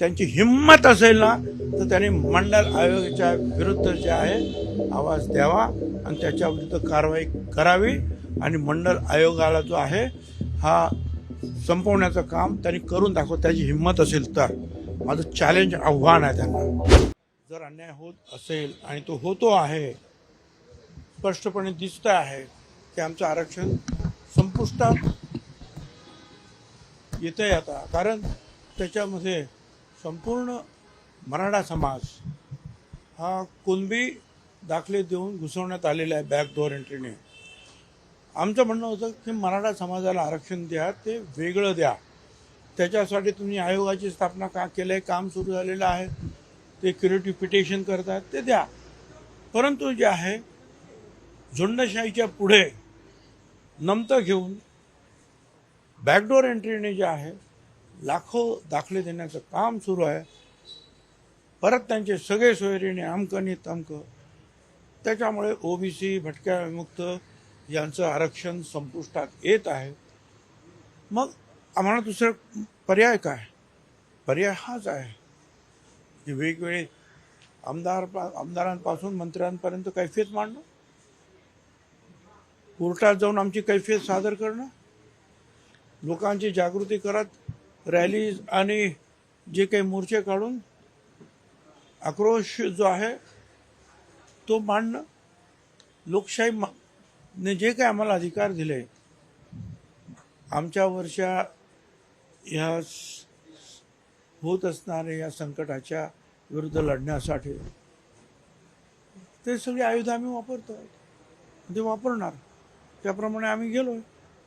त्यांची हिंमत असेल ना तर त्यांनी मंडल आयोगाच्या विरुद्ध जे आहे आवाज द्यावा आणि त्याच्या विरुद्ध कारवाई करावी. आणि मंडल आयोगाला जो आहे हा संपवण्याचं काम त्यांनी करून दाखव त्याची हिंमत असेल तर. माझं चॅलेंज आव्हान आहे त्यांना. जर अन्याय होत असेल आणि तो होतो आहे स्पष्टपणे दिसत आहे की आमचं आरक्षण संपुष्टात येतं आहे आता. कारण त्याच्यामध्ये संपूर्ण मराठा समाज हा कुणबी दाखले देऊन घुसवण्यात आलेला आहे बॅकडोअर एंट्रीने. आमचं म्हणणं होतं की मराठा समाजाला आरक्षण द्या ते वेगळं द्या. त्याच्यासाठी तुम्ही आयोगाची स्थापना का केलं आहे काम सुरू झालेलं आहे ते क्युरेटिव्ह पिटिशन करतात ते द्या. परंतु जे आहे झुंडशाहीच्या पुढे नमतं घेऊन बॅकडोअर एंट्रीने जे आहे लाखो दाखले देण्याचं काम सुरू आहे. परत त्यांचे सगळे सोयरीने आमकनी तमक. त्याच्यामुळे ओबीसी भटक्या विमुक्त यांचं आरक्षण संपुष्टात येत आहे. मग आम्हाला दुसरं पर्याय काय? पर्याय हाच आहे. की वेगवेगळे आमदार आमदारांपासून मंत्र्यांपर्यंत कैफियत मांडणं. कोर्टात जाऊन आमची कैफियत सादर करणं. लोकांची जागृती करत रॅलीज आणि जे काही मोर्चे काढून आक्रोश जो आहे तो मांडणं लोकशाही ने जे काही आम्हाला अधिकार दिले आमच्या वर्षा ह्या होत असणाऱ्या या संकटाच्या विरुद्ध लढण्यासाठी ते सगळी आयुध आम्ही वापरतो ते वापरणार. त्याप्रमाणे आम्ही गेलोय.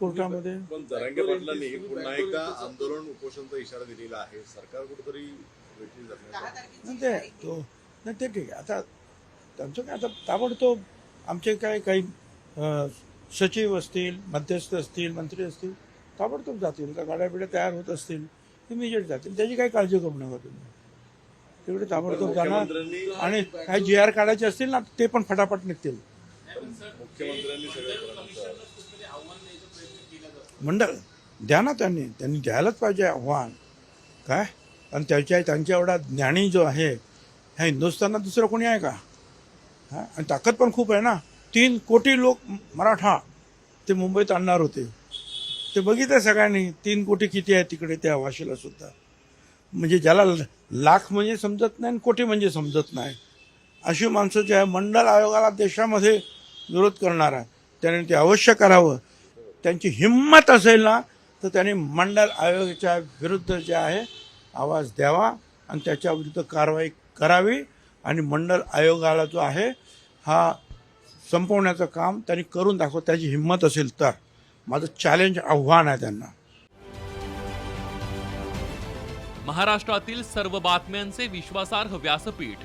कोर्टामध्ये. पण जरांगे पाटलांनी पुन्हा एकदा आंदोलन उपोषणचा इशारा दिलेला आहे. सरकार कुठेतरी नाही. ते तो नाही ते ठीक आहे. आता त्यांचं काय आता ताबडतोब आमचे काय काही सचिव असतील मध्यस्थ असतील मंत्री असतील ताबडतोब जातील. का गाड्या बिड्या तयार होत असतील इमिजिएट जातील. त्याची काही काळजी करू नका तुम्ही. तेवढे ताबडतोब जाणार. आणि काही जी आर काढायचे असतील ना ते पण फटाफट निघतील. मुख्यमंत्र्यांनी मंडळ द्या ना त्यांनी. त्यांनी द्यायलाच पाहिजे आव्हान. काय? आणि त्याच्या त्यांच्या एवढा ज्ञानी जो आहे ह्या हिंदुस्थानात दुसरं कोणी आहे का? हां? आणि ताकद पण खूप आहे ना. तीन कोटी लोक मराठा ते मुंबईत आणणार होते. ते बघितलं सगळ्यांनी तीन कोटी किती आहे तिकडे त्या वाशीला सुद्धा. म्हणजे ज्याला लाख म्हणजे समजत नाही आणि कोटी म्हणजे समजत नाही. अशी माणसं जे आहे मंडल आयोगाला देशामध्ये विरोध करणार आहे. त्याने ते अवश्य करावं. त्यांची हिंमत असेल ना तर त्यांनी मंडल आयोगाच्या विरुद्ध जे आहे आवाज द्यावा आणि त्याच्याविरुद्ध कारवाई करावी. आणि मंडल आयोगाला जो आहे हा संपवण्याचं काम त्यांनी करून दाखव त्याची हिंमत असेल तर. माझं चॅलेंज आव्हान आहे त्यांना. महाराष्ट्रातील सर्व बातम्यांचे विश्वासार्ह व्यासपीठ.